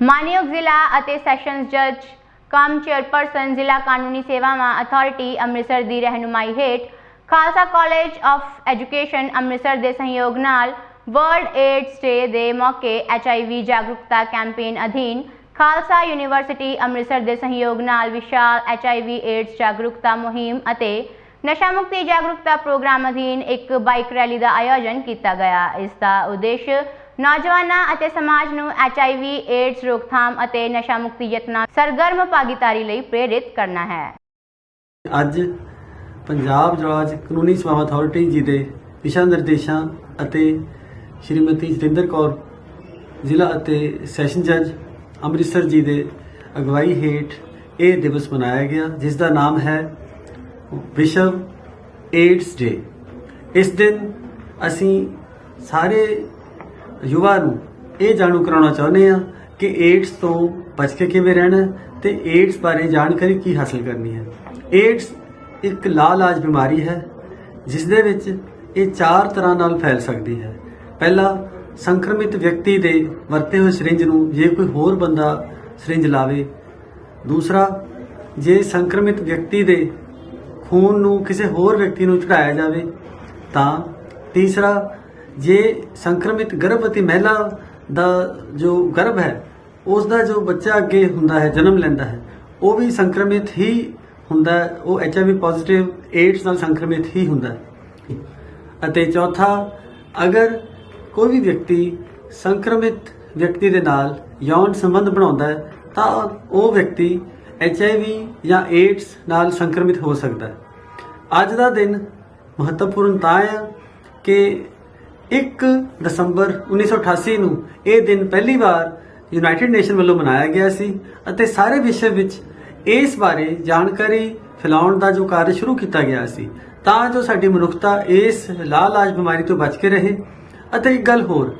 ਮਾਨਯੋਗ ਜ਼ਿਲ੍ਹਾ ਅਤੇ ਸੈਸ਼ਨਜ਼ ਜੱਜ ਕਮ ਚੇਅਰਪਰਸਨ ਜ਼ਿਲ੍ਹਾ ਕਾਨੂੰਨੀ ਸੇਵਾਵਾਂ ਅਥਾਰਟੀ ਅੰਮ੍ਰਿਤਸਰ ਦੀ ਰਹਿਨੁਮਾਈ ਹੇਠ Khalsa college of education Amritsar ਦੇ ਸਹਿਯੋਗ ਨਾਲ ਵਰਲਡ ਏਡਸ ਡੇ ਦੇ ਮੌਕੇ ਐਚਆਈਵੀ ਜਾਗਰੂਕਤਾ ਕੈਂਪੇਨ ਅਧੀਨ ਖਾਲਸਾ ਯੂਨੀਵਰਸਿਟੀ ਅੰਮ੍ਰਿਤਸਰ ਦੇ ਸਹਿਯੋਗ ਨਾਲ ਵਿਸ਼ਾਲ ਐਚਆਈਵੀ ਏਡਸ ਜਾਗਰੂਕਤਾ ਮੁਹਿੰਮ ਅਤੇ ਨਸ਼ਾ ਮੁਕਤੀ ਜਾਗਰੂਕਤਾ ਪ੍ਰੋਗਰਾਮ ਅਧੀਨ ਇੱਕ ਬਾਈਕ ਰੈਲੀ ਦਾ ਆਯੋਜਨ ਕੀਤਾ ਗਿਆ ਇਸ ਦਾ ਉਦੇਸ਼ ਨੌਜਵਾਨਾਂ ਅਤੇ ਸਮਾਜ ਨੂੰ ਐਚਆਈਵੀ ਏਡਸ ਰੋਕਥਾਮ ਅਤੇ ਨਸ਼ਾ ਮੁਕਤੀ ਯਤਨਾਂ ਸਰਗਰਮ ਭਾਗੀਦਾਰੀ ਲਈ ਪ੍ਰੇਰਿਤ ਕਰਨਾ ਹੈ। ਅੱਜ ਪੰਜਾਬ ਰਾਜ ਕਾਨੂੰਨੀ ਸੇਵਾ ਅਥਾਰਟੀ ਜੀ ਦੇ ਦਿਸ਼ਾ ਨਿਰਦੇਸ਼ਾਂ ਅਤੇ ਸ਼੍ਰੀਮਤੀ ਜਤਿੰਦਰ ਕੌਰ ਜ਼ਿਲ੍ਹਾ ਅਤੇ ਸੈਸ਼ਨ ਜੱਜ ਅੰਮ੍ਰਿਤਸਰ ਜੀ ਦੇ ਅਗਵਾਈ ਹੇਠ ਇਹ ਦਿਵਸ ਮਨਾਇਆ ਗਿਆ, ਜਿਸ ਦਾ ਨਾਮ ਹੈ ਵਿਸ਼ਵ ਏਡਸ ਡੇ। ਇਸ ਦਿਨ ਅਸੀਂ ਸਾਰੇ ਯੁਵਾ ਨੂੰ ਇਹ ਜਾਣੂ ਕਰਾਉਣਾ ਚਾਹੁੰਦੇ ਹਾਂ ਕਿ ਏਡਸ ਤੋਂ ਬਚ ਕੇ ਕਿਵੇਂ ਰਹਿਣਾ ਹੈ ਤੇ ਏਡਸ ਬਾਰੇ ਜਾਣਕਾਰੀ ਕੀ ਹਾਸਲ ਕਰਨੀ ਹੈ। ਏਡਸ ਇੱਕ ਲਾਲਾਜ ਬਿਮਾਰੀ ਹੈ ਜਿਸ ਦੇ ਵਿੱਚ ਇਹ ਚਾਰ ਤਰ੍ਹਾਂ ਨਾਲ ਫੈਲ ਸਕਦੀ ਹੈ। ਪਹਿਲਾ, ਸੰਕਰਮਿਤ ਵਿਅਕਤੀ ਦੇ ਵਰਤੇ ਹੋਏ ਸਿਰਿੰਜ ਨੂੰ ਜੇ ਕੋਈ ਹੋਰ ਬੰਦਾ ਸਿਰਿੰਜ ਲਾਵੇ। ਦੂਸਰਾ, ਜੇ ਸੰਕਰਮਿਤ ਵਿਅਕਤੀ ਦੇ ਖੂਨ ਨੂੰ ਕਿਸੇ ਹੋਰ ਵਿਅਕਤੀ ਨੂੰ ਚੜਾਇਆ ਜਾਵੇ, ਤਾਂ ਤੀਸਰਾ ਜੇ ਸੰਕਰਮਿਤ ਗਰਭਵਤੀ ਮਹਿਲਾ ਦਾ ਜੋ ਗਰਭ ਹੈ ਉਸ ਦਾ ਜੋ ਬੱਚਾ ਅੱਗੇ ਹੁੰਦਾ ਹੈ ਜਨਮ ਲੈਂਦਾ ਹੈ ਉਹ ਵੀ ਸੰਕਰਮਿਤ ਹੀ ਹੁੰਦਾ ਹੈ, ਉਹ ਐਚਆਈਵੀ ਪੋਜ਼ਿਟਿਵ ਏਡਸ ਨਾਲ ਸੰਕਰਮਿਤ ਹੀ ਹੁੰਦਾ ਅਤੇ ਚੌਥਾ ਅਗਰ ਕੋਈ ਵੀ ਵਿਅਕਤੀ ਸੰਕਰਮਿਤ ਵਿਅਕਤੀ ਦੇ ਨਾਲ ਯੌਨ ਸੰਬੰਧ ਬਣਾਉਂਦਾ ਹੈ ਤਾਂ ਉਹ ਵਿਅਕਤੀ ਐਚਆਈਵੀ ਜਾਂ ਏਡਸ ਨਾਲ ਸੰਕਰਮਿਤ ਹੋ ਸਕਦਾ ਹੈ। ਅੱਜ ਦਾ ਦਿਨ ਮਹੱਤਵਪੂਰਨ ਤਾਂ ਹੈ ਕਿ 1 ਦਸੰਬਰ 1988 ਨੂੰ ਇਹ ਦਿਨ ਪਹਿਲੀ ਵਾਰ ਯੂਨਾਈਟਿਡ ਨੇਸ਼ਨ ਵੱਲੋਂ ਮਨਾਇਆ ਗਿਆ ਸੀ ਅਤੇ ਸਾਰੇ ਵਿਸ਼ਵ ਵਿੱਚ ਇਸ ਬਾਰੇ ਜਾਣਕਾਰੀ ਫੈਲਾਉਣ ਦਾ ਜੋ ਕਾਰਜ ਸ਼ੁਰੂ ਕੀਤਾ ਗਿਆ ਸੀ, ਤਾਂ ਜੋ ਸਾਡੀ ਮਨੁੱਖਤਾ ਇਸ ਲਾਲਾਜ ਬਿਮਾਰੀ ਤੋਂ ਬਚ ਕੇ ਰਹੇ। ਅਤੇ ਇੱਕ ਗੱਲ ਹੋਰ,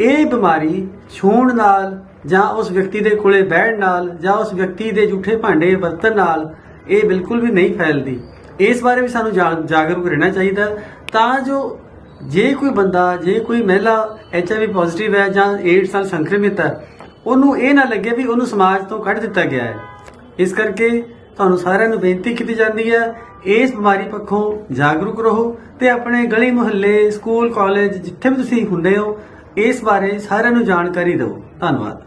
ਇਹ ਬਿਮਾਰੀ ਛੂਣ ਨਾਲ ਜਾਂ ਉਸ ਵਿਅਕਤੀ ਦੇ ਕੋਲੇ ਬਹਿਣ ਨਾਲ ਜਾਂ ਉਸ ਵਿਅਕਤੀ ਦੇ ਝੂਠੇ ਭਾਂਡੇ ਵਰਤਣ ਨਾਲ ਇਹ ਬਿਲਕੁਲ ਵੀ ਨਹੀਂ ਫੈਲਦੀ। ਇਸ ਬਾਰੇ ਵੀ ਸਾਨੂੰ ਜਾ- ਜਾਗਰੂਕ ਰਹਿਣਾ ਚਾਹੀਦਾ, ਤਾਂ ਜੋ ਜੇ ਕੋਈ ਬੰਦਾ, ਜੇ ਕੋਈ ਮਹਿਲਾ ਐਚਆਈਵੀ ਪੋਜ਼ਿਟਿਵ ਹੈ ਜਾਂ ਏਡਸ ਨਾਲ ਸੰਕਰਮਿਤ ਹੈ, ਉਹਨੂੰ ਇਹ ਨਾ ਲੱਗੇ ਵੀ ਉਹਨੂੰ ਸਮਾਜ ਤੋਂ ਕੱਢ ਦਿੱਤਾ ਗਿਆ ਹੈ। ਇਸ ਕਰਕੇ ਤੁਹਾਨੂੰ ਸਾਰਿਆਂ ਨੂੰ ਬੇਨਤੀ ਕੀਤੀ ਜਾਂਦੀ ਹੈ, ਇਸ ਬਿਮਾਰੀ ਪੱਖੋਂ ਜਾਗਰੂਕ ਰਹੋ ਤੇ ਆਪਣੇ ਗਲੀ ਮੁਹੱਲੇ, ਸਕੂਲ ਕਾਲਜ ਜਿੱਥੇ ਵੀ ਤੁਸੀਂ ਹੁੰਦੇ ਹੋ, ਇਸ ਬਾਰੇ ਸਾਰਿਆਂ ਨੂੰ ਜਾਣਕਾਰੀ ਦਿਓ। ਧੰਨਵਾਦ।